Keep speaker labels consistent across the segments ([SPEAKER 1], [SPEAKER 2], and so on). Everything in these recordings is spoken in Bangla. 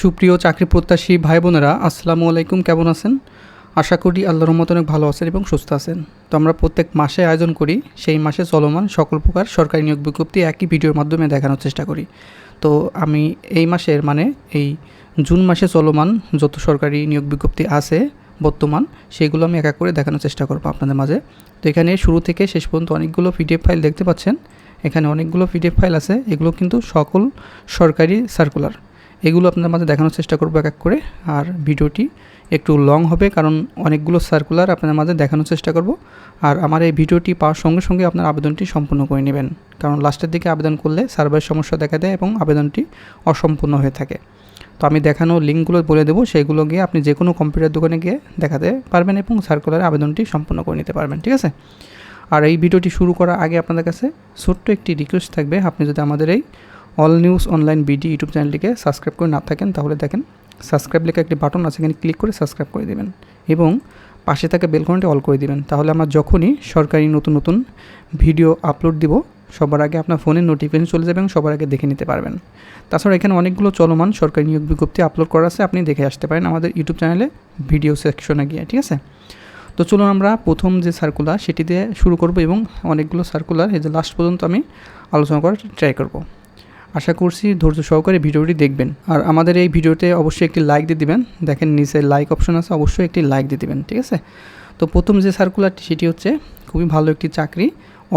[SPEAKER 1] সুপ্রিয় চাকরি প্রত্যাশী ভাই বোনেরা আসসালামু আলাইকুম, কেমন আছেন? আশা করি আল্লাহর রহমত অনেক ভালো আছেন এবং সুস্থ আছেন। তো আমরা প্রত্যেক মাসে আয়োজন করি, সেই মাসে চলমান সকল প্রকার সরকারি নিয়োগ বিজ্ঞপ্তি একই ভিডিওর মাধ্যমে দেখানোর চেষ্টা করি। তো আমি এই মাসের মানে এই জুন মাসে চলমান যত সরকারি নিয়োগ বিজ্ঞপ্তি আছে বর্তমান, সেগুলো আমি এক এক করে দেখানোর চেষ্টা করব আপনাদের মাঝে। তো এখানে শুরু থেকে শেষ পর্যন্ত অনেকগুলো পিডিএফ ফাইল দেখতে পাচ্ছেন। এখানে অনেকগুলো পিডিএফ ফাইল আছে, এগুলো কিন্তু সকল সরকারি সার্কুলার। এগুলো আপনাদের মাঝে দেখানোর চেষ্টা করব এক এক করে। আর ভিডিওটি একটু লং হবে, কারণ অনেকগুলো সার্কুলার আপনাদের মাঝে দেখানোর চেষ্টা করব। আর আমার এই ভিডিওটি পাওয়ার সঙ্গে সঙ্গে আপনার আবেদনটি সম্পূর্ণ করে নেবেন। কারণ লাস্টের দিকে আবেদন করলে সার্ভারের সমস্যা দেখা দেয় এবং আবেদনটি অসম্পূর্ণ হয়ে থাকে। তো আমি দেখানো লিঙ্কগুলো বলে দেবো, সেগুলো গিয়ে আপনি যে কোনো কম্পিউটার দোকানে গিয়ে দেখাতে পারবেন এবং সার্কুলারে আবেদনটি সম্পূর্ণ করে নিতে পারবেন, ঠিক আছে? আর এই ভিডিওটি শুরু করার আগে আপনাদের কাছে ছোট্ট একটি রিকোয়েস্ট থাকবে। আপনি যদি আমাদের এই all news online BD YouTube চ্যানেলটিকে সাবস্ক্রাইব করে না থাকেন, তাহলে দেখেন সাবস্ক্রাইব লেখা একটি বাটন আছে, এখানে ক্লিক করে সাবস্ক্রাইব করে দেবেন। এবং পাশে থাকা বেলকনটি অল করে দিবেন। তাহলে আমরা যখনই সরকারি নতুন নতুন ভিডিও আপলোড দিব, সবার আগে আপনার ফোনে নোটিফিকেশন চলে যাবে এবং সবার আগে দেখে নিতে পারবেন। তাছাড়া এখানে অনেকগুলো চলমান সরকারি নিয়োগ বিজ্ঞপ্তি আপলোড করা আছে, আপনি দেখে আসতে পারেন আমাদের ইউটিউব চ্যানেলে ভিডিও সেকশনে গিয়ে, ঠিক আছে? তো চলুন আমরা প্রথম যে সার্কুলার সেটি দিয়ে শুরু করব এবং অনেকগুলো সার্কুলার এই যে লাস্ট পর্যন্ত আমি আলোচনা করার ট্রাই করব। আশা করছি ধৈর্য সহকারে ভিডিওটি দেখবেন। আর আমাদের এই ভিডিওতে অবশ্যই একটি লাইক দিয়ে দিবেন। দেখেন নিচে লাইক অপশন আছে, অবশ্যই একটি লাইক দিয়ে দিবেন, ঠিক আছে? তো প্রথম যে সার্কুলারটি সেটি হচ্ছে খুবই ভালো একটি চাকরি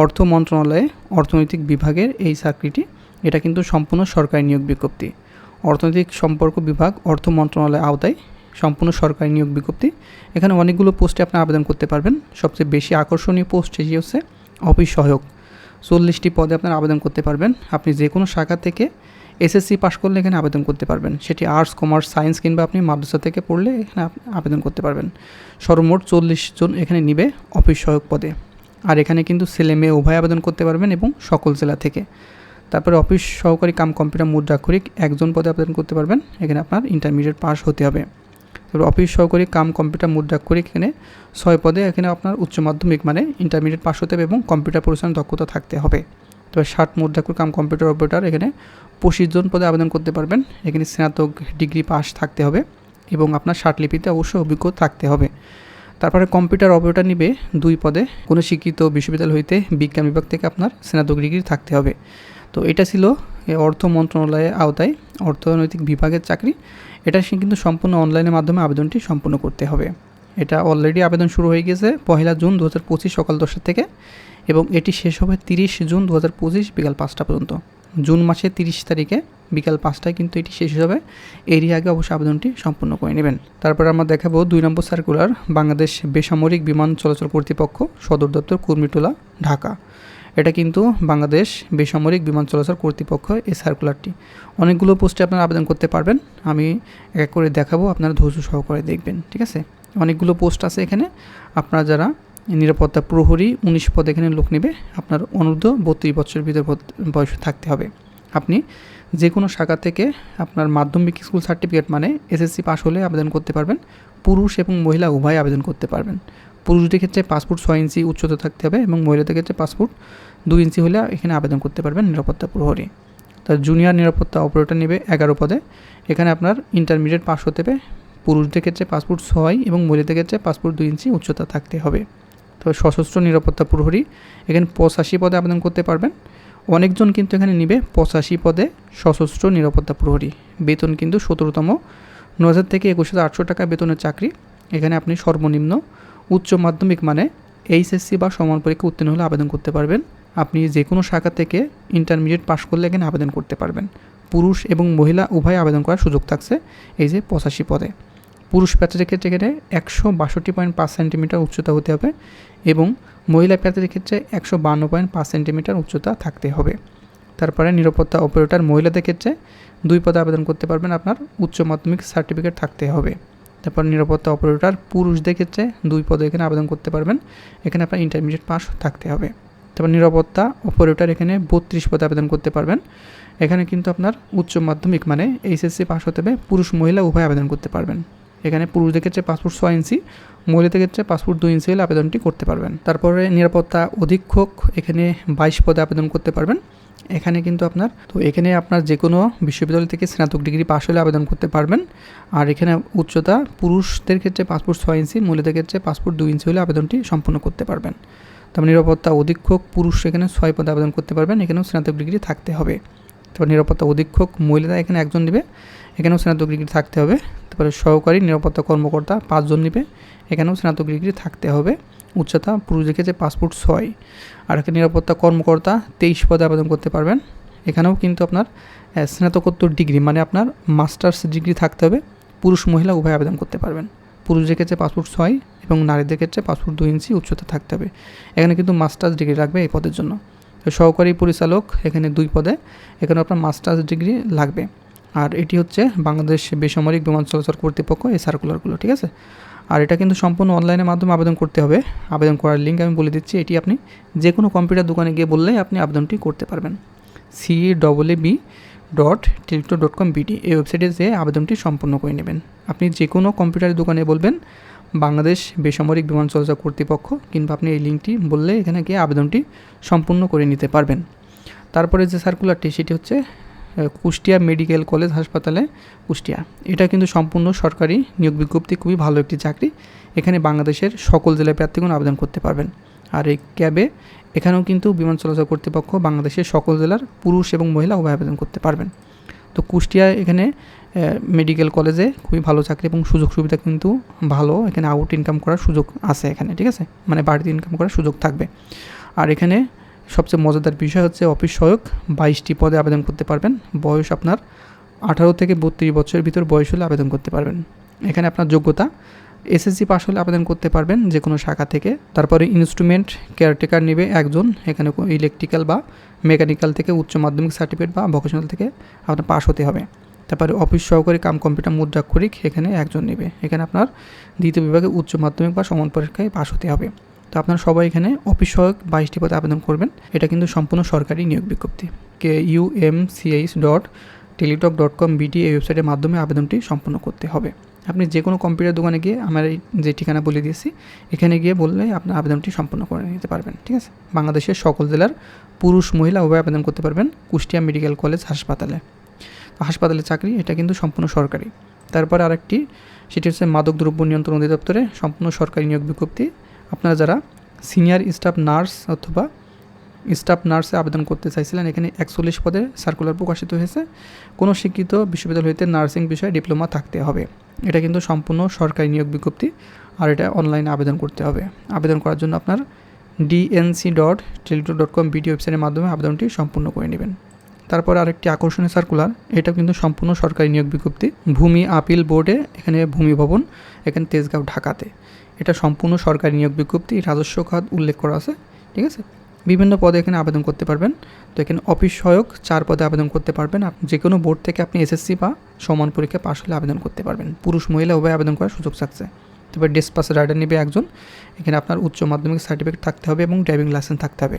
[SPEAKER 1] অর্থ মন্ত্রণালয়ে অর্থনৈতিক বিভাগের এই চাকরিটি। এটা কিন্তু সম্পূর্ণ সরকারি নিয়োগ বিজ্ঞপ্তি। অর্থনৈতিক সম্পর্ক বিভাগ অর্থ মন্ত্রণালয়ের আওতায় সম্পূর্ণ সরকারি নিয়োগ বিজ্ঞপ্তি। এখানে অনেকগুলো পোস্টে আপনি আবেদন করতে পারবেন। সবচেয়ে বেশি আকর্ষণীয় পোস্ট সেটি হচ্ছে অফিস সহায়ক। চল্লিশটি পদে আপনারা আবেদন করতে পারবেন। আপনি যে কোনো শাখা থেকে এসএসসি পাশ করলে এখানে আবেদন করতে পারবেন। সেটি আর্টস কমার্স সায়েন্স কিংবা আপনি মাদ্রাসা থেকে পড়লে এখানে আবেদন করতে পারবেন। সর্বমোট চল্লিশ জন এখানে নিবে অফিস সহায়ক পদে। আর এখানে কিন্তু ছেলে মেয়ে উভয় আবেদন করতে পারবেন এবং সকল জেলা থেকে। তারপরে অফিস সহকারী কাম কম্পিউটার মুদ্রাক্ষরিক একজন পদে আবেদন করতে পারবেন। এখানে আপনার ইন্টারমিডিয়েট পাস হতে হবে। অফিস সহকারী কাম কম্পিউটার মুদ্রা করে এখানে ছয় পদে এখানে আপনার উচ্চ মাধ্যমিক মানে ইন্টারমিডিয়েট পাশ হতে হবে এবং কম্পিউটার পরিচালনার দক্ষতা থাকতে হবে। তবে ষাট মুদ্রাক্ষর কাম কম্পিউটার অপারেটার এখানে পঁচিশ জন পদে আবেদন করতে পারবেন। এখানে স্নাতক ডিগ্রি পাস থাকতে হবে এবং আপনার ষাট লিপিতে অবশ্যই অভিজ্ঞ থাকতে হবে। তারপরে কম্পিউটার অপারেটর নিবে দুই পদে। কোনো শিক্ষিত বিশ্ববিদ্যালয় হইতে বিজ্ঞান বিভাগ থেকে আপনার স্নাতক ডিগ্রি থাকতে হবে। তো এটা ছিল অর্থ মন্ত্রণালয়ের আওতায় অর্থনৈতিক বিভাগের চাকরি। এটা সে কিন্তু সম্পূর্ণ অনলাইনের মাধ্যমে আবেদনটি সম্পূর্ণ করতে হবে। এটা অলরেডি আবেদন শুরু হয়ে গেছে পহেলা জুন দু হাজার পঁচিশ সকাল দশটা থেকে এবং এটি শেষ হবে তিরিশ জুন দু হাজার পঁচিশ বিকাল পাঁচটা পর্যন্ত। জুন মাসের তিরিশ তারিখে বিকাল পাঁচটায় কিন্তু এটি শেষ হবে। এরই আগে অবশ্যই আবেদনটি সম্পূর্ণ করে নেবেন। তারপর আমরা দেখাবো দুই নম্বর সার্কুলার বাংলাদেশ বেসামরিক বিমান চলাচল কর্তৃপক্ষ সদর দপ্তর কুর্মিটোলা, ঢাকা। এটা কিন্তু বাংলাদেশ বেসামরিক বিমান চলাচল কর্তৃপক্ষ এই সার্কুলারটি অনেকগুলো পোস্টে আপনারা আবেদন করতে পারবেন। আমি এক এক করে দেখাবো, আপনারা ধৈর্য সহকারে দেখবেন, ঠিক আছে? অনেকগুলো পোস্ট আছে এখানে। আপনারা যারা নিরাপত্তা প্রহরী, উনিশ পদ এখানে লোক নেবে, আপনার অনুর্ধ বত্রিশ বছরের ভিতর বয়স থাকতে হবে। আপনি যে কোনো শাখা থেকে আপনার মাধ্যমিক স্কুল সার্টিফিকেট মানে এসএসসি পাস হলে আবেদন করতে পারবেন। পুরুষ এবং মহিলা উভয় আবেদন করতে পারবেন। পুরুষদের ক্ষেত্রে পাসপোর্ট ছয় ইঞ্চি উচ্চতা থাকতে হবে এবং মহিলাদের ক্ষেত্রে পাসপোর্ট দুই ইঞ্চি হলে এখানে আবেদন করতে পারবেন নিরাপত্তা প্রহরী। তার জুনিয়র নিরাপত্তা অপারেটর নেবে এগারো পদে। এখানে আপনার ইন্টারমিডিয়েট পাস হতে হবে। পুরুষদের ক্ষেত্রে পাসপোর্ট ছয় এবং মহিলাদের ক্ষেত্রে পাসপোর্ট দুই ইঞ্চি উচ্চতা থাকতে হবে। তো সশস্ত্র নিরাপত্তা প্রহরী এখানে পঁচাশি পদে আবেদন করতে পারবেন। অনেকজন কিন্তু এখানে নিবে পঁচাশি পদে সশস্ত্র নিরাপত্তা প্রহরী। বেতন কিন্তু সতেরোতম। ন হাজার থেকে একুশ হাজার আটশো টাকা বেতনের চাকরি। এখানে আপনি সর্বনিম্ন উচ্চ মাধ্যমিক মানে এইচএসসি বা সমান পরীক্ষা উত্তীর্ণ হলে আবেদন করতে পারবেন। আপনি যে কোনো শাখা থেকে ইন্টারমিডিয়েট পাশ করলে এখানে আবেদন করতে পারবেন। পুরুষ এবং মহিলা উভয় আবেদন করার সুযোগ থাকছে এই যে পঁচাশি পদে। পুরুষ প্যাচের ক্ষেত্রে এখানে একশো বাষট্টি পয়েন্ট পাঁচ সেন্টিমিটার উচ্চতা হতে হবে এবং মহিলা প্যাচের ক্ষেত্রে একশো বান্ন পয়েন্ট পাঁচ সেন্টিমিটার উচ্চতা থাকতে হবে। তারপরে নিরাপত্তা অপারেটর মহিলাদের ক্ষেত্রে দুই পদে আবেদন করতে পারবেন আপনার উচ্চ মাধ্যমিক সার্টিফিকেট থাকতে হবে। তারপর নিরাপত্তা অপারেটর পুরুষদের ক্ষেত্রে দুই পদে এখানে আবেদন করতে পারবেন। এখানে আপনার ইন্টারমিডিয়েট পাস থাকতে হবে। তারপর নিরাপত্তা অপারেটর এখানে বত্রিশ পদে আবেদন করতে পারবেন। এখানে কিন্তু আপনার উচ্চ মাধ্যমিক মানে এইচএসসি পাস হতে হবে, পুরুষ মহিলা উভয় আবেদন করতে পারবেন। এখানে পুরুষদের ক্ষেত্রে পাসপোর্ট ছয় ইঞ্চি, মহিলাদের ক্ষেত্রে পাসপোর্ট দুই ইঞ্চি হলে আবেদনটি করতে পারবেন। তারপরে নিরাপত্তা অধীক্ষক এখানে বাইশ পদে আবেদন করতে পারবেন। এখানে কিন্তু আপনার, তো এখানে আপনার যে কোনো বিশ্ববিদ্যালয় থেকে স্নাতক ডিগ্রি পাশ হলে আবেদন করতে পারবেন। আর এখানে উচ্চতা, পুরুষদের ক্ষেত্রে পাসপোর্ট ছয় ইঞ্চি, মহিলাদের ক্ষেত্রে পাসপোর্ট দুই ইঞ্চি হলে আবেদনটি সম্পূর্ণ করতে পারবেন। তারপর নিরাপত্তা অধীক্ষক, পুরুষ এখানে ছয় পদে আবেদন করতে পারবেন, এখানেও স্নাতক ডিগ্রি থাকতে হবে। তারপর নিরাপত্তা অধীক্ষক, মহিলারা এখানে একজন নেবে, এখানেও স্নাতক ডিগ্রি থাকতে হবে। তারপরে সহকারী নিরাপত্তা কর্মকর্তা পাঁচজন নেবে, এখানেও স্নাতক ডিগ্রি থাকতে হবে। উচ্চতা, পুরুষ দেখেছে পাসপোর্ট ছয়, আর একটা নিরাপত্তা কর্মকর্তা তেইশ পদে আবেদন করতে পারবেন। এখানেও কিন্তু আপনার স্নাতকোত্তর ডিগ্রি মানে আপনার মাস্টার্স ডিগ্রি থাকতে হবে। পুরুষ, মহিলা উভয় আবেদন করতে পারবেন। পুরুষদের ক্ষেত্রে পাসপোর্ট ছয় এবং নারীদের ক্ষেত্রে পাসপোর্ট দুই ইঞ্চি উচ্চতা থাকতে হবে। এখানে কিন্তু মাস্টার্স ডিগ্রি লাগবে এই পদের জন্য। সহকারী পরিচালক এখানে দুই পদে এখানে আপনার মাস্টার্স ডিগ্রি লাগবে। আর এটি হচ্ছে বাংলাদেশ বেসামরিক বিমান চলাচল কর্তৃপক্ষ এই সার্কুলারগুলো ঠিক আছে? আর এটা কিন্তু সম্পূর্ণ অনলাইনের মাধ্যমে আবেদন করতে হবে। আবেদন করার লিঙ্ক আমি বলে দিচ্ছি, এটি আপনি যে কোনো কম্পিউটার দোকানে গিয়ে বললেই আপনি আবেদনটি করতে পারবেন। C double A B dot teletalk dot com BD এই ওয়েবসাইটে যেয়ে আবেদনটি সম্পূর্ণ করে নেবেন। আপনি যে কোনো কম্পিউটারের দোকানে বলবেন, বাংলাদেশ বেসামরিক বিমান চলাচল কর্তৃপক্ষ, কিংবা আপনি এই লিঙ্কটি বললে এখানে গিয়ে আবেদনটি সম্পূর্ণ করে নিতে পারবেন। তারপরে যে সার্কুলারটি সেটি হচ্ছে কুষ্টিয়া মেডিকেল কলেজ হাসপাতালে কুষ্টিয়া। এটা কিন্তু সম্পূর্ণ সরকারি নিয়োগ বিজ্ঞপ্তি, খুবই ভালো একটি চাকরি। এখানে বাংলাদেশের সকল জেলায় প্রার্থীগণ আবেদন করতে পারবেন। আর এই ক্যাবে এখানেও কিন্তু বিমান চলাচল কর্তৃপক্ষ বাংলাদেশের সকল জেলার পুরুষ এবং মহিলা উভয় আবেদন করতে পারবেন। তো কুষ্টিয়া এখানে মেডিকেল কলেজে খুবই ভালো চাকরি এবং সুযোগ সুবিধা কিন্তু ভালো। এখানে আউট ইনকাম করার সুযোগ আছে এখানে, ঠিক আছে? মানে বাড়িতে ইনকাম করার সুযোগ থাকবে। আর এখানে সবচেয়ে মজাদার বিষয় হচ্ছে অফিস সহায়ক বাইশটি পদে আবেদন করতে পারবেন। বয়স আপনার আঠারো থেকে বত্রিশ বছরের ভিতর বয়স হলে আবেদন করতে পারবেন। এখানে আপনার যোগ্যতা এসএসসি পাস হলে আবেদন করতে পারবেন যে কোনো শাখা থেকে। তারপরে ইনস্ট্রুমেন্ট কেয়ারটেকার নেবে একজন, এখানে ইলেকট্রিক্যাল বা মেকানিক্যাল থেকে, উচ্চ মাধ্যমিক সার্টিফিকেট বা ভোকেশনাল থেকে আপনার পাস হতে হবে। তারপরে অফিস সহকারী কাম কম্পিউটার মুদ্রাক্ষরিক, এখানে একজন নেবে। এখানে আপনার দ্বিতীয় বিভাগে উচ্চ মাধ্যমিক বা সমান পরীক্ষায় পাস হতে হবে। তো আপনারা সবাই এখানে অফিস সহায়ক বাইশটি পদে আবেদন করবেন। এটা কিন্তু সম্পূর্ণ সরকারি নিয়োগ বিজ্ঞপ্তি। K U M CH dot teletalk dot com BD এই ওয়েবসাইটের মাধ্যমে আবেদনটি সম্পূর্ণ করতে হবে। আপনি যে কোনো কম্পিউটার দোকানে গিয়ে আমার এই যে ঠিকানা বলে দিয়েছি, এখানে গিয়ে বললে আপনার আবেদনটি সম্পূর্ণ করে নিতে পারবেন, ঠিক আছে? বাংলাদেশের সকল জেলার পুরুষ মহিলা উভয় আবেদন করতে পারবেন কুষ্টিয়া মেডিকেল কলেজ হাসপাতালে। তো হাসপাতালের চাকরি, এটা কিন্তু সম্পূর্ণ সরকারি। তারপরে আরেকটি, সেটি হচ্ছে মাদক দ্রব্য নিয়ন্ত্রণ অধিদপ্তরে সম্পূর্ণ সরকারি নিয়োগ বিজ্ঞপ্তি। আপনারা যারা সিনিয়র স্টাফ নার্স অথবা স্টাফ নার্সে আবেদন করতে চাইছিলেন, এখানে একচল্লিশ পদে সার্কুলার প্রকাশিত হয়েছে। কোনো শিক্ষিত বিশ্ববিদ্যালয় হইতে নার্সিং বিষয়ে ডিপ্লোমা থাকতে হবে। এটা কিন্তু সম্পূর্ণ সরকারি নিয়োগ বিজ্ঞপ্তি আর এটা অনলাইনে আবেদন করতে হবে। আবেদন করার জন্য আপনার DNC dot teletalk dot com BD ওয়েবসাইটের মাধ্যমে আবেদনটি সম্পূর্ণ করে নেবেন। তারপর আরেকটি আকর্ষণীয় সার্কুলার এটা কিন্তু সম্পূর্ণ সরকারি নিয়োগ বিজ্ঞপ্তি। ভূমি আপিল বোর্ডে, এখানে ভূমি ভবন, এখানে তেজগাঁও, ঢাকাতে। এটা সম্পূর্ণ সরকারি নিয়োগ বিজ্ঞপ্তি, রাজস্ব খাত উল্লেখ করা আছে, ঠিক আছে? বিভিন্ন পদে এখানে আবেদন করতে পারবেন। তো এখানে অফিস সহায়ক চার পদে আবেদন করতে পারবেন। আপনি যে কোনো বোর্ড থেকে আপনি এসএসসি বা সমান পরীক্ষা পাশ হলে আবেদন করতে পারবেন। পুরুষ মহিলা উভয় আবেদন করার সুযোগ থাকছে। তারপর ডেসপাস রাইডার নেবে একজন। এখানে আপনার উচ্চ মাধ্যমিক সার্টিফিকেট থাকতে হবে এবং ড্রাইভিং লাইসেন্স থাকতে হবে।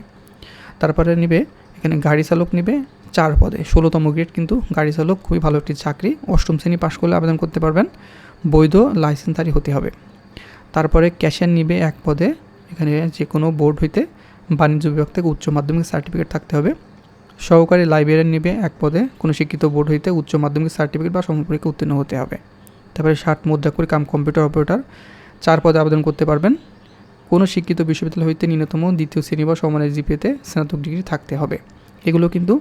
[SPEAKER 1] তারপরে নিবে, এখানে গাড়ি চালক নিবে চার পদে। ষোলোতম গ্রেড কিন্তু গাড়ি চালক, খুবই ভালো একটি চাকরি। অষ্টম শ্রেণি পাশ করলে আবেদন করতে পারবেন। বৈধ লাইসেন্সারি হতে হবে। তারপরে ক্যাশিয়ার নিবে এক পদে। এখানে যে কোনো বোর্ড হইতে বাণিজ্য বিভাগ থেকে উচ্চ মাধ্যমিক সার্টিফিকেট থাকতে হবে। সহকারী লাইব্রেরিয়ান নিবে এক পদে। কোনো শিক্ষিত বোর্ড হইতে উচ্চ মাধ্যমিক সার্টিফিকেট বা সমপরীক্ষা উত্তীর্ণ হতে হবে। তারপরে ষাট মুদ্রা করে কাম কম্পিউটার অপারেটর চার পদে আবেদন করতে পারবেন। কোনো শিক্ষিত বিশ্ববিদ্যালয় হইতে ন্যূনতম দ্বিতীয় শ্রেণি বা সমানের জিপিতে স্নাতক ডিগ্রি থাকতে হবে। এগুলো কিন্তু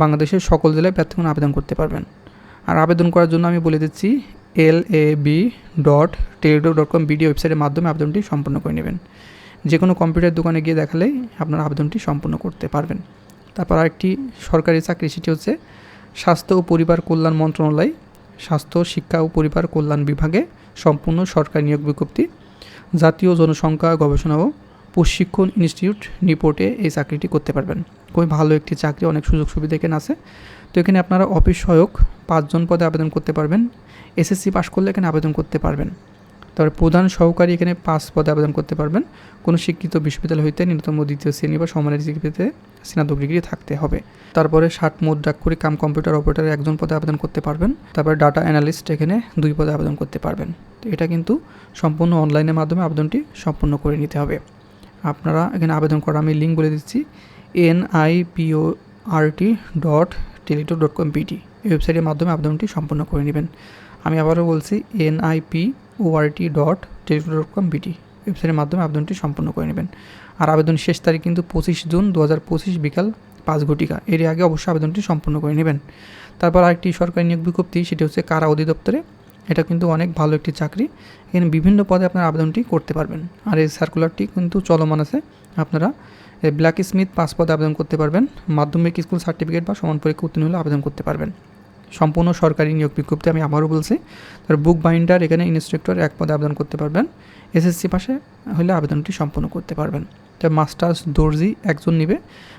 [SPEAKER 1] বাংলাদেশের সকল জেলায় প্রার্থীগণ আবেদন করতে পারবেন। আর আবেদন করার জন্য আমি বলে দিচ্ছি L A B dot teletalk dot com BD ওয়েবসাইটের মাধ্যমে আবেদনটি সম্পন্ন করে নেবেন। যে কোনো কম্পিউটার দোকানে গিয়ে দেখালেই আপনার আবেদনটি সম্পন্ন করতে পারবেন। তারপর আরেকটি সরকারি চাকরি, সেটি হচ্ছে স্বাস্থ্য ও পরিবার কল্যাণ মন্ত্রণালয়, স্বাস্থ্য, শিক্ষা ও পরিবার কল্যাণ বিভাগে সম্পূর্ণ সরকারি নিয়োগ বিজ্ঞপ্তি, জাতীয় জনসংখ্যা গবেষণা ও প্রশিক্ষণ ইনস্টিটিউট নিপোর্টে এই চাকরিটি করতে পারবেন। খুবই ভালো একটি চাকরি, অনেক সুযোগ সুবিধা এখানে আছে। তো এখানে আপনারা অফিস সহায়ক পাঁচজন পদে আবেদন করতে পারবেন। এসএসসি পাস করলে এখানে আবেদন করতে পারবেন। তারপরে প্রধান সহকারী এখানে পাঁচ পদে আবেদন করতে পারবেন। কোনো শিক্ষিত বিশ্ববিদ্যালয় হইতে ন্যূনতম দ্বিতীয় শ্রেণি বা সমানের ডিগ্রিতে স্নাতক ডিগ্রি থাকতে হবে। তারপরে ষাট মুদ্রাক্ষরিক কাম কম্পিউটার অপারেটারে একজন পদে আবেদন করতে পারবেন। তারপরে ডাটা অ্যানালিস্ট এখানে দুই পদে আবেদন করতে পারবেন। তো এটা কিন্তু সম্পূর্ণ অনলাইনের মাধ্যমে আবেদনটি সম্পূর্ণ করে নিতে হবে। আপনারা এখানে আবেদন করা আমি লিঙ্ক বলে দিচ্ছি, N I PO RT dot teletalk dot com PT এই ওয়েবসাইটের মাধ্যমে আবেদনটি সম্পন্ন করে নেবেন। আমি আবারও বলছি NIP ORT dot teletalk dot com BT ওয়েবসাইটের মাধ্যমে আবেদনটি সম্পন্ন করে নেবেন। আর আবেদন শেষ তারিখ কিন্তু পঁচিশ জুন দু হাজার পঁচিশ বিকাল পাঁচ ঘটিকা। এর আগে অবশ্যই আবেদনটি সম্পন্ন করে নেবেন। তারপর আরেকটি সরকারি নিয়োগ বিজ্ঞপ্তি, সেটি হচ্ছে কারা অধিদপ্তরে। এটা কিন্তু অনেক ভালো একটি চাকরি। এখানে বিভিন্ন পদে আপনার আবেদনটি করতে পারবেন। আর এই সার্কুলারটি কিন্তু চলমান আছে। আপনারা ব্ল্যাক স্মিথ পাঁচ পদে আবেদন করতে পারবেন। মাধ্যমিক স্কুল সার্টিফিকেট বা সমান পরীক্ষা উত্তীর্ণ হলে আবেদন করতে পারবেন। সম্পূর্ণ সরকারি নিয়োগ বিজ্ঞপ্তি আমি আবারও বলছি, তার বুক বাইন্ডার এখানে ইনস্ট্রাক্টর এক পদে আবেদন করতে পারবেন। এসএসসি পাশে হলে আবেদনটি সম্পন্ন করতে পারবেন। তো মাস্টার্স দর্জি একজন নিবে।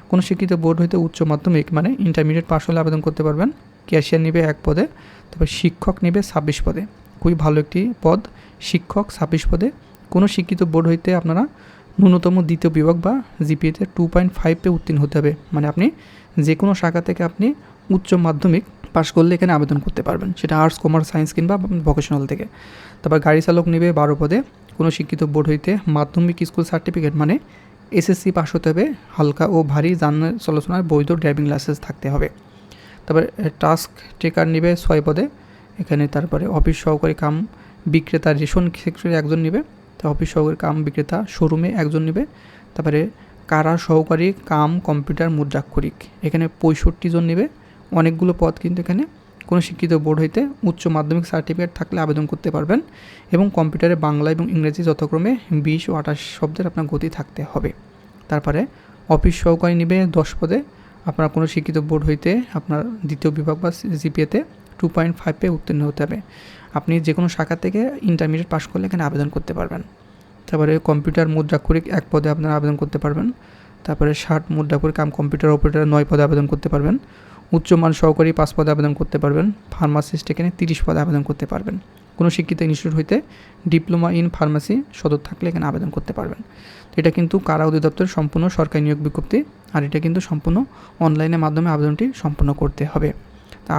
[SPEAKER 1] কোনো শিক্ষিত বোর্ড হইতে উচ্চ মাধ্যমিক মানে ইন্টারমিডিয়েট পাশ হলে আবেদন করতে পারবেন। ক্যাশিয়ার নিবে এক পদে, তারপর শিক্ষক নিবে ছাব্বিশ পদে। খুবই ভালো একটি পদ, শিক্ষক ছাব্বিশ পদে। কোনো শিক্ষিত বোর্ড হইতে আপনারা ন্যূনতম দ্বিতীয় বিভাগ বা জিপিএতে টু পয়েন্ট ফাইভে উত্তীর্ণ হতে হবে। মানে আপনি যে কোনো শাখা থেকে আপনি উচ্চ মাধ্যমিক পাশ করলে এখানে আবেদন করতে পারবেন। সেটা আর্টস কমার্স সায়েন্স কিংবা ভোকেশনাল থেকে। তারপর গাড়ি চালক নেবে বারো পদে। কোনো শিক্ষিত বোর্ড হইতে মাধ্যমিক স্কুল সার্টিফিকেট মানে এসএসসি পাশ হতে হবে। হালকা ও ভারী যান চলাচলার বৈধ ড্রাইভিং লাইসেন্স থাকতে হবে। তারপরে টাস্ক টেকার নেবে ছয় পদে। এখানে তারপরে অফিস সহকারী কাম বিক্রেতা রেশন সেক্টরে একজন নেবে। তো অফিস সহকারী কাম বিক্রেতা শোরুমে একজন নেবে। তারপরে কারা সহকারী কাম কম্পিউটার মুদ্রাক্ষরিক। এখানে পঁয়ষট্টি জন নেবে। অনেকগুলো পদ কিন্তু এখানে। কোনো শিক্ষিত বোর্ড হইতে উচ্চ মাধ্যমিক সার্টিফিকেট থাকলে আবেদন করতে পারবেন এবং কম্পিউটারে বাংলা এবং ইংরেজি যথাক্রমে বিশ ও আঠাশ শব্দের আপনার গতি থাকতে হবে। তারপরে অফিস সহকারী নেবে দশ পদে। আপনার কোনো শিক্ষিত বোর্ড হইতে আপনার দ্বিতীয় বিভাগ বা জিপিএতে টু পয়েন্ট ফাইভে উত্তীর্ণ হতে হবে। আপনি যে কোনো শাখা থেকে ইন্টারমিডিয়েট পাশ করলে এখানে আবেদন করতে পারবেন। তারপরে কম্পিউটার মুদ্রাক্ষরিক এক পদে আপনারা আবেদন করতে পারবেন। তারপরে ষাট মুদ্রাক্ষরিক কাম কম্পিউটার অপারেটর নয় পদে আবেদন করতে পারবেন। উচ্চমান সহকারী পাঁচ পদে আবেদন করতে পারবেন। ফার্মাসিস্ট এখানে তিরিশ পদে আবেদন করতে পারবেন। কোনো শিক্ষিত ইনস্টিটিউট হইতে ডিপ্লোমা ইন ফার্মাসি সদর থাকলে এখানে আবেদন করতে পারবেন। এটা কিন্তু কারা অধিদপ্তর সম্পূর্ণ সরকারি নিয়োগ বিজ্ঞপ্তি, আর এটা কিন্তু সম্পূর্ণ অনলাইনের মাধ্যমে আবেদনটি সম্পূর্ণ করতে হবে।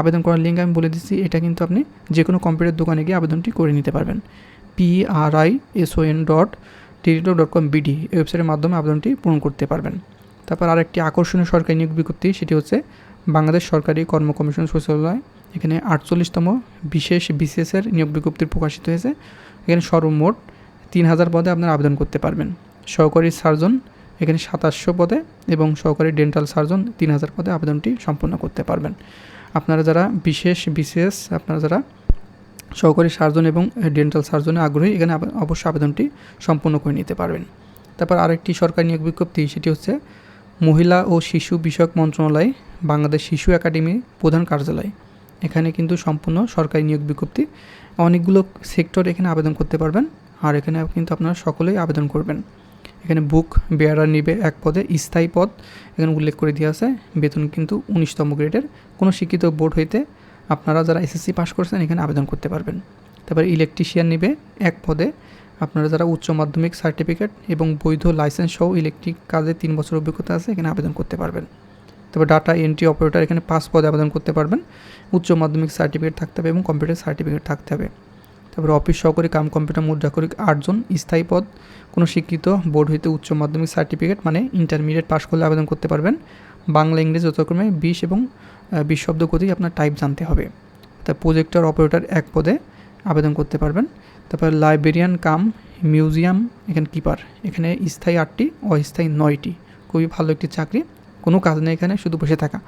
[SPEAKER 1] আবেদন করার লিঙ্ক আমি বলে দিচ্ছি, এটা কিন্তু আপনি যে কোনো কম্পিউটার দোকানে গিয়ে আবেদনটি করে নিতে পারবেন। PRI SON dot teletalk dot com BD এই ওয়েবসাইটের মাধ্যমে আবেদনটি পূরণ করতে পারবেন। তারপর আরেকটি আকর্ষণীয় সরকারি নিয়োগ বিজ্ঞপ্তি, সেটি হচ্ছে বাংলাদেশ সরকারি কর্ম কমিশন সচিবালয়, এখানে আটচল্লিশতম বিশেষ বিসিএসের নিয়োগ বিজ্ঞপ্তি প্রকাশিত হয়েছে। এখানে সর্বমোট তিন হাজার পদে আপনারা আবেদন করতে পারবেন। সহকারী সার্জন এখানে সাতাশশো পদে এবং সহকারী ডেন্টাল সার্জন তিন হাজার পদে আবেদনটি সম্পন্ন করতে পারবেন। আপনারা যারা বিশেষ বিশেষ আপনারা যারা সহকারী সার্জন এবং ডেন্টাল সার্জনে আগ্রহী, এখানে অবশ্যই আবেদনটি সম্পন্ন করে নিতে পারবেন। তারপর আরেকটি সরকারি নিয়োগ বিজ্ঞপ্তি, সেটি হচ্ছে মহিলা ও শিশু বিষয়ক মন্ত্রণালয়, বাংলাদেশ শিশু একাডেমি প্রধান কার্যালয়। এখানে কিন্তু সম্পূর্ণ সরকারি নিয়োগ বিজ্ঞপ্তি। অনেকগুলো সেক্টর এখানে আবেদন করতে পারবেন, আর এখানে কিন্তু আপনারা সকলেই আবেদন করবেন। এখানে বুক বেয়ারার নিবে এক পদে, স্থায়ী পদ, এখানে উল্লেখ করে দেওয়া আছে, বেতন কিন্তু উনিশতম গ্রেডের। কোনো শিক্ষিত বোর্ড হইতে আপনারা যারা এসএসসি পাস করছেন, এখানে আবেদন করতে পারবেন। তারপরে ইলেকট্রিশিয়ান নিবে এক পদে, আপনারা যারা উচ্চ মাধ্যমিক সার্টিফিকেট এবং বৈধ লাইসেন্স সহ ইলেকট্রিক কাজে তিন বছর অভিজ্ঞতা আছে, এখানে আবেদন করতে পারবেন। তারপর ডাটা এন্ট্রি অপারেটর, এখানে পাস পদে আবেদন করতে পারবেন। উচ্চ মাধ্যমিক সার্টিফিকেট থাকতে হবে এবং কম্পিউটার সার্টিফিকেট থাকতে হবে। তারপর অফিস সহকারী কাম কম্পিউটার মুদ্রাকরিক আটজন স্থায়ী পদ, কোনো শিক্ষিত বোর্ড হইতে উচ্চ মাধ্যমিক সার্টিফিকেট মানে ইন্টারমিডিয়েট পাশ করলে আবেদন করতে পারবেন। বাংলা, ইংরেজি যথাক্রমে বিশ এবং বিশ শব্দ গতি আপনার টাইপ জানতে হবে। তা প্রজেক্টর অপারেটর এক পদে আবেদন করতে পারবেন। তারপর লাইব্রেরিয়ান কাম মিউজিয়াম এখানে কিপার এখানে স্থায়ী আটটি, অস্থায়ী নয়টি। খুবই ভালো একটি চাকরি। কোনো কাজ নেই এখানে, শুধু বসে থাকা।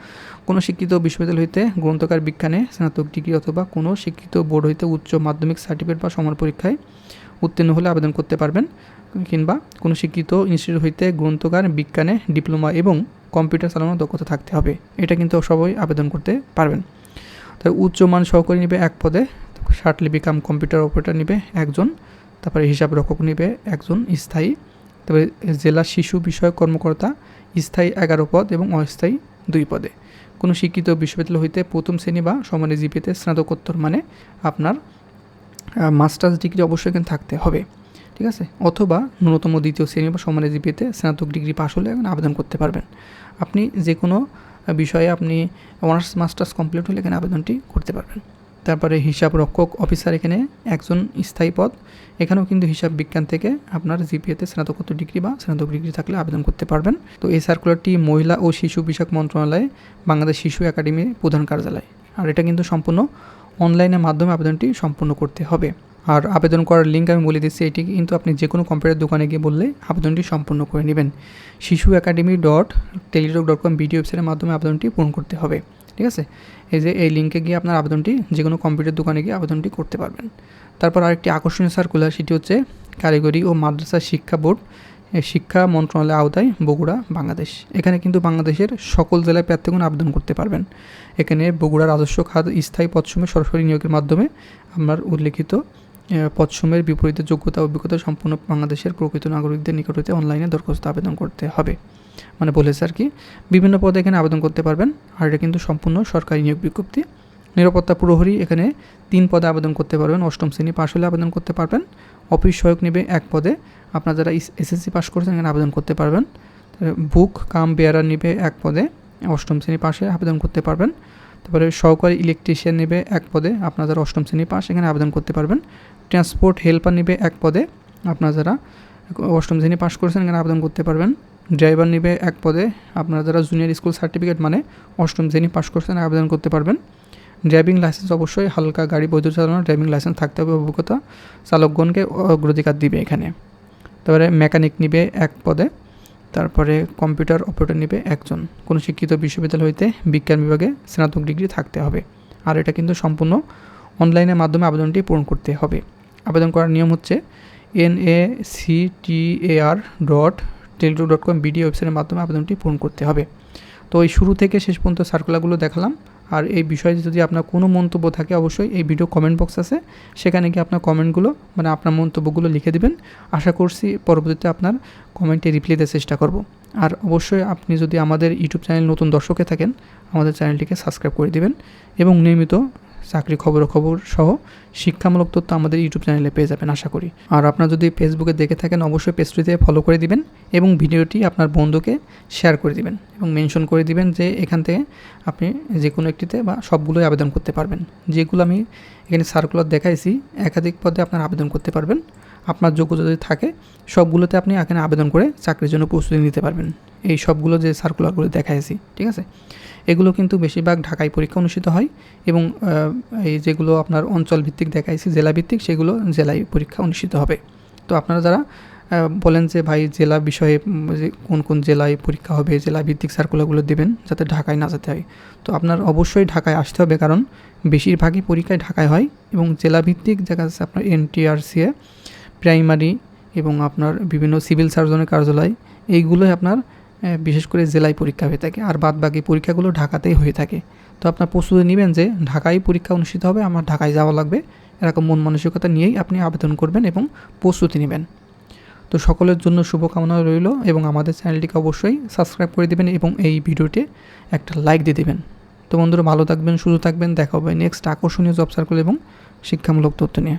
[SPEAKER 1] কোনো শিক্ষিত বিশ্ববিদ্যালয় হইতে গ্রন্থকার বিজ্ঞানে, স্নাতক ডিগ্রি অথবা কোনো শিক্ষিত বোর্ড হইতে উচ্চ মাধ্যমিক সার্টিফিকেট বা সমান পরীক্ষায় উত্তীর্ণ হলে আবেদন করতে পারবেন, কিংবা কোনো শিক্ষিত ইনস্টিটিউট হইতে গ্রন্থকার বিজ্ঞানে ডিপ্লোমা এবং কম্পিউটার চালানোর দক্ষতা থাকতে হবে। এটা কিন্তু সবাই আবেদন করতে পারবেন। তার উচ্চ মান সহকারী নেবে এক পদে লিপি কাম কম্পিউটার অপারেটর নেবে একজন, তারপরে হিসাব রক্ষক নেবে একজন, স্থায়ী। তারপরে জেলা শিশু বিষয়ক কর্মকর্তা স্থায়ী এগারো পদ এবং অস্থায়ী দুই পদে। কোনো শিক্ষিত বিশ্ববিদ্যালয় হইতে প্রথম শ্রেণি বা সমানে জিপিতে স্নাতকোত্তর মানে আপনার মাস্টার্স ডিগ্রি অবশ্যই এখানে থাকতে হবে, ঠিক আছে? অথবা ন্যূনতম দ্বিতীয় শ্রেণি বা সমানে জিপিতে স্নাতক ডিগ্রি পাশ হলে এখানে আবেদন করতে পারবেন। আপনি যে কোনো বিষয়ে আপনি অনার্স, মাস্টার্স কমপ্লিট হলে এখানে আবেদনটি করতে পারবেন। তারপরে হিসাব রক্ষক অফিসার এখানে একজন স্থায়ী পদ। এখানেও কিন্তু হিসাব বিজ্ঞান থেকে আপনার জিপিএতে স্নাতকোত্তর ডিগ্রি বা স্নাতক ডিগ্রি থাকলে আবেদন করতে পারবেন। তো এই সার্কুলারটি মহিলা ও শিশু বিষয়ক মন্ত্রণালয়ে, বাংলাদেশ শিশু একাডেমি প্রধান কার্যালয়। আর এটা কিন্তু সম্পূর্ণ অনলাইনের মাধ্যমে আবেদনটি সম্পূর্ণ করতে হবে। আর আবেদন করার লিঙ্ক আমি বলে দিচ্ছি, এটি কিন্তু আপনি যে কোনো কম্পিউটার দোকানে গিয়ে বললে আবেদনটি সম্পূর্ণ করে নেবেন। শিশু academy dot teletalk dot com BD ওয়েবসাইটের মাধ্যমে আবেদনটি পূরণ করতে হবে। ঠিক আছে? এই যে এই লিঙ্কে গিয়ে আপনার আবেদনটি যে কোনো কম্পিউটার দোকানে গিয়ে আবেদনটি করতে পারবেন। তারপর আরেকটি আকর্ষণীয় সার্কুলার সেটি হচ্ছে কারিগরি ও মাদ্রাসা শিক্ষা বোর্ড শিক্ষা মন্ত্রণালয়ের আওতায় বগুড়া, বাংলাদেশ। এখানে কিন্তু বাংলাদেশের সকল জেলায় প্রার্থীগণ আবেদন করতে পারবেন। এখানে বগুড়া রাজস্ব খাত স্থায়ী পদসমূহে সরাসরি নিয়োগের মাধ্যমে আপনার উল্লেখিত পদসমূহের বিপরীতে যোগ্যতা অভিজ্ঞতা সম্পূর্ণ বাংলাদেশের প্রকৃত নাগরিকদের নিকট হতে অনলাইনে দরখাস্ত আবেদন করতে হবে। মানে বলেছে আর কি, বিভিন্ন পদে এখানে আবেদন করতে পারবেন, আর এটা কিন্তু সম্পূর্ণ সরকারি নিয়োগ বিজ্ঞপ্তি। নিরাপত্তা প্রহরী এখানে তিন পদে আবেদন করতে পারবেন, অষ্টম শ্রেণি পাশ হলে আবেদন করতে পারবেন, অফিস সহায়ক নেবে এক পদে, আপনার যারা এসএসসি পাস করেছেন এখানে আবেদন করতে পারবেন। বুক, কাম, বেয়ারার নেবে এক পদে, অষ্টম শ্রেণি পাশে আবেদন করতে পারবেন। তারপরে সহকারী ইলেকট্রিশিয়ান নেবে এক পদে, আপনার যারা অষ্টম শ্রেণি পাশ এখানে আবেদন করতে পারবেন। ট্রান্সপোর্ট হেল্পার নেবে এক পদে, আপনার যারা অষ্টম শ্রেণি পাশ করেছেন এখানে আবেদন করতে পারবেন। ড্রাইভার নিবে এক পদে। আপনারা যারা জুনিয়র স্কুল সার্টিফিকেট মানে অষ্টম শ্রেণি পাশ করছেন, আবেদন করতে পারবেন। ড্রাইভিং লাইসেন্স অবশ্যই হালকা গাড়ি বৈধ চালানোর ড্রাইভিং লাইসেন্স থাকতে হবে অভিজ্ঞতা। চালকগণকে অগ্রাধিকার দিবে এখানে। তারপরে মেকানিক নিবে এক পদে। তারপরে কম্পিউটার অপারেটর নিবে একজন। কোনো শিক্ষিত বিশ্ববিদ্যালয় হইতে বিজ্ঞান বিভাগে স্নাতক ডিগ্রি থাকতে হবে। আর এটা কিন্তু সম্পূর্ণ অনলাইনের মাধ্যমে আবেদনটি পূরণ করতে হবে। আবেদন করার নিয়ম হচ্ছে N A C T A R dot teletalk dot com BD ওয়েবসাইটের মাধ্যমে আবেদনটি পূরণ করতে হবে। তো এই শুরু থেকে শেষ পর্যন্ত সার্কুলারগুলো দেখালাম। আর এই বিষয়ে যদি আপনার কোনো মন্তব্য থাকে, অবশ্যই এই ভিডিও কমেন্ট বক্স আছে। সেখানে গিয়ে আপনার কমেন্টগুলো মানে আপনার মন্তব্যগুলো লিখে দেবেন। আশা করছি পরবর্তীতে আপনার কমেন্টে রিপ্লাই দেওয়ার চেষ্টা করব। আর অবশ্যই আপনি যদি আমাদের ইউটিউব চ্যানেল নতুন দর্শকে থাকেন, আমাদের চ্যানেলটিকে সাবস্ক্রাইব করে দেবেন এবং নিয়মিত চাকরি খবর খবর সহ শিক্ষামূলক তথ্য আমাদের ইউটিউব চ্যানেলে পেয়ে যাবেন, আশা করি। আর আপনার যদি ফেসবুকে দেখে থাকেন, অবশ্যই পেজটিতে ফলো করে দিবেন এবং ভিডিওটি আপনার বন্ধুকে শেয়ার করে দিবেন এবং মেনশন করে দিবেন যে এখান থেকে আপনি যে কোনো একটিতে বা সবগুলোই আবেদন করতে পারবেন। যেগুলো আমি এখানে সার্কুলার দেখাইছি, একাধিক পদে আপনার আবেদন করতে পারবেন। আপনার যোগ্যতা যদি থাকে, সবগুলোতে আপনি এখানে আবেদন করে চাকরির জন্য প্রস্তুতি নিতে পারবেন। এই সবগুলো যে সার্কুলারগুলো দেখাইছি, ঠিক আছে? এগুলো কিন্তু বেশিরভাগ ঢাকায় পরীক্ষা অনুষ্ঠিত হয় এবং এই যেগুলো আপনার অঞ্চল ভিত্তিক দেখাইছি জেলা ভিত্তিক সেগুলো জেলায় পরীক্ষা অনুষ্ঠিত হবে। তো আপনারা যারা বলেন যে, ভাই, জেলা বিষয়ে কোন কোন জেলায় পরীক্ষা হবে জেলা ভিত্তিক সার্কুলারগুলো দেবেন যাতে ঢাকায় না যেতে হয়? তো আপনার অবশ্যই ঢাকায় আসতে হবে কারণ, বেশিরভাগই পরীক্ষায় ঢাকায় হয় এবং জেলা ভিত্তিক দেখা যাচ্ছে আপনার এনটিআরসিএ প্রাইমারি এবং আপনার বিভিন্ন সিভিল সার্জনের কার্যালয়, এইগুলোই আপনার বিশেষ করে জেলায় পরীক্ষা হয়ে থাকে। আর বাদ বাকি পরীক্ষাগুলো ঢাকাতেই হয়ে থাকে। তো আপনার প্রস্তুতি নেবেন যে ঢাকায় পরীক্ষা অনুষ্ঠিত হবে, আমার ঢাকায় যাওয়া লাগবে। এরকম মন মানসিকতা নিয়েই আপনি আবেদন করবেন এবং প্রস্তুতি নেবেন। তো সকলের জন্য শুভকামনা রইল এবং আমাদের চ্যানেলটিকে অবশ্যই সাবস্ক্রাইব করে দেবেন এবং এই ভিডিওতে একটা লাইক দিয়ে দেবেন। তো বন্ধুরা, ভালো থাকবেন, সুস্থ থাকবেন। দেখা হবে নেক্সট আকর্ষণীয় জব সার্কেল এবং শিক্ষামূলক তথ্য নিয়ে।